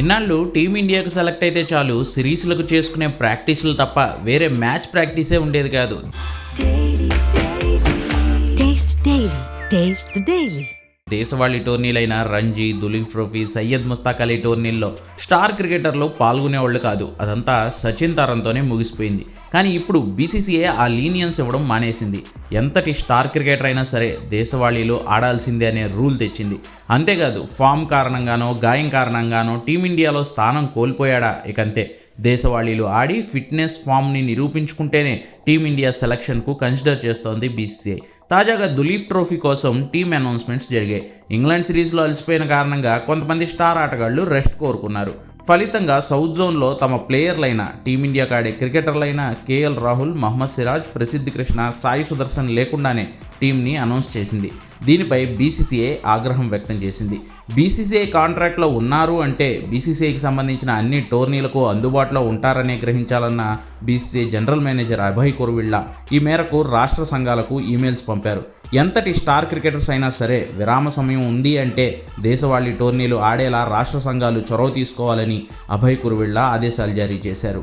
ఇన్నాళ్ళు టీమిండియాకు సెలెక్ట్ అయితే చాలు సిరీస్లకు చేసుకునే ప్రాక్టీసులు తప్ప వేరే మ్యాచ్ ప్రాక్టీసే ఉండేది కాదు. దేశవాళీ టోర్నీలైన రంజీ దులీప్ ట్రోఫీ సయ్యద్ ముస్తాక్ అలీ టోర్నీల్లో స్టార్ క్రికెటర్లు పాల్గొనేవాళ్ళు కాదు. అదంతా సచిన్ తరంతోనే ముగిసిపోయింది. కానీ ఇప్పుడు బీసీసీఏ ఆ లీనియన్స్ ఇవ్వడం మానేసింది. ఎంతటి స్టార్ క్రికెటర్ అయినా సరే దేశవాళీలో ఆడాల్సిందే అనే రూల్ తెచ్చింది. అంతేకాదు ఫామ్ కారణంగానో గాయం కారణంగానో టీమిండియాలో స్థానం కోల్పోయాడా? ఇక అంతే దేశవాళీలు ఆడి ఫిట్నెస్ ఫామ్ని నిరూపించుకుంటేనే టీమిండియా సెలక్షన్కు కన్సిడర్ చేస్తోంది బీసీసీఐ. తాజాగా దులీప్ ట్రోఫీ కోసం టీం అనౌన్స్మెంట్స్ జరిగాయి. ఇంగ్లాండ్ సిరీస్లో అలసిపోయిన కారణంగా కొంతమంది స్టార్ ఆటగాళ్ళు రెస్ట్ కోరుకున్నారు. ఫలితంగా సౌత్ జోన్లో తమ ప్లేయర్లైన టీమిండియాకు ఆడే క్రికెటర్లైన కేఎల్ రాహుల్ మహమ్మద్ సిరాజ్ ప్రసిద్ధి కృష్ణ సాయి సుదర్శన్ లేకుండానే టీంని అనౌన్స్ చేసింది. దీనిపై బీసీసీఐ ఆగ్రహం వ్యక్తం చేసింది. బీసీసీఐ కాంట్రాక్ట్లో ఉన్నారు అంటే బీసీసీఐకి సంబంధించిన అన్ని టోర్నీలకు అందుబాటులో ఉంటారనే గ్రహించాలన్న BCCI general manager Abhay Kuruvilla ఈ మేరకు రాష్ట్ర సంఘాలకు ఈమెయిల్స్ పంపారు. ఎంతటి స్టార్ క్రికెటర్స్ అయినా సరే విరామ సమయం ఉంది అంటే దేశవాళీ టోర్నీలు ఆడేలా రాష్ట్ర సంఘాలు చొరవ తీసుకోవాలని అభయ్ కుర్విళ్ళ ఆదేశాలు జారీ చేశారు.